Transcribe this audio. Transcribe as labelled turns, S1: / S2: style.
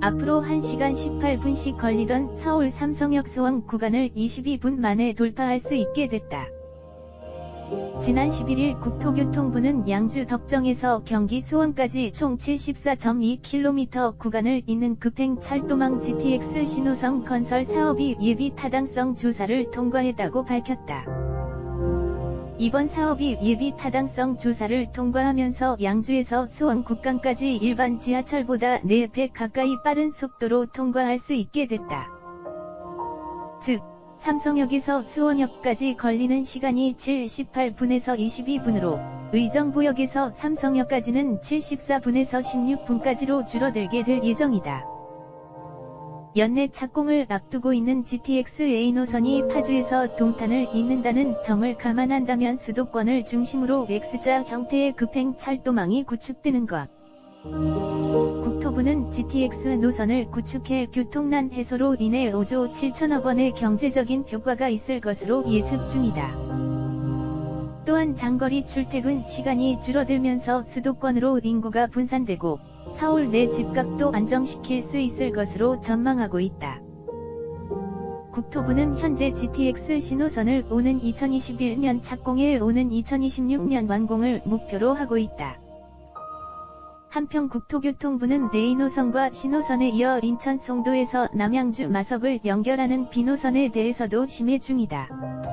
S1: 앞으로 1시간 18분씩 걸리던 서울 삼성역 수원 구간을 22분 만에 돌파할 수 있게 됐다. 지난 11일 국토교통부는 양주 덕정에서 경기 수원까지 총 74.2km 구간을 잇는 급행 철도망 GTX 신호성 건설 사업이 예비 타당성 조사를 통과했다고 밝혔다. 이번 사업이 예비 타당성 조사를 통과하면서 양주에서 수원 국강까지 일반 지하철보다 4배 가까이 빠른 속도로 통과할 수 있게 됐다. 즉, 삼성역에서 수원역까지 걸리는 시간이 78분에서 22분으로, 의정부역에서 삼성역까지는 74분에서 16분까지로 줄어들게 될 예정이다. 연내 착공을 앞두고 있는 GTX A 노선이 파주에서 동탄을 잇는다는 점을 감안한다면 수도권을 중심으로 X자 형태의 급행 철도망이 구축되는 것. 국토부는 GTX 노선을 구축해 교통난 해소로 인해 5조 7천억 원의 경제적인 효과가 있을 것으로 예측 중이다. 또한 장거리 출퇴근 시간이 줄어들면서 수도권으로 인구가 분산되고 서울 내 집값도 안정시킬 수 있을 것으로 전망하고 있다. 국토부는 현재 GTX 신호선을 오는 2021년 착공해 오는 2026년 완공을 목표로 하고 있다. 한편 국토교통부는 레이노선과 신호선에 이어 인천 송도에서 남양주 마석을 연결하는 비노선에 대해서도 심해 중이다.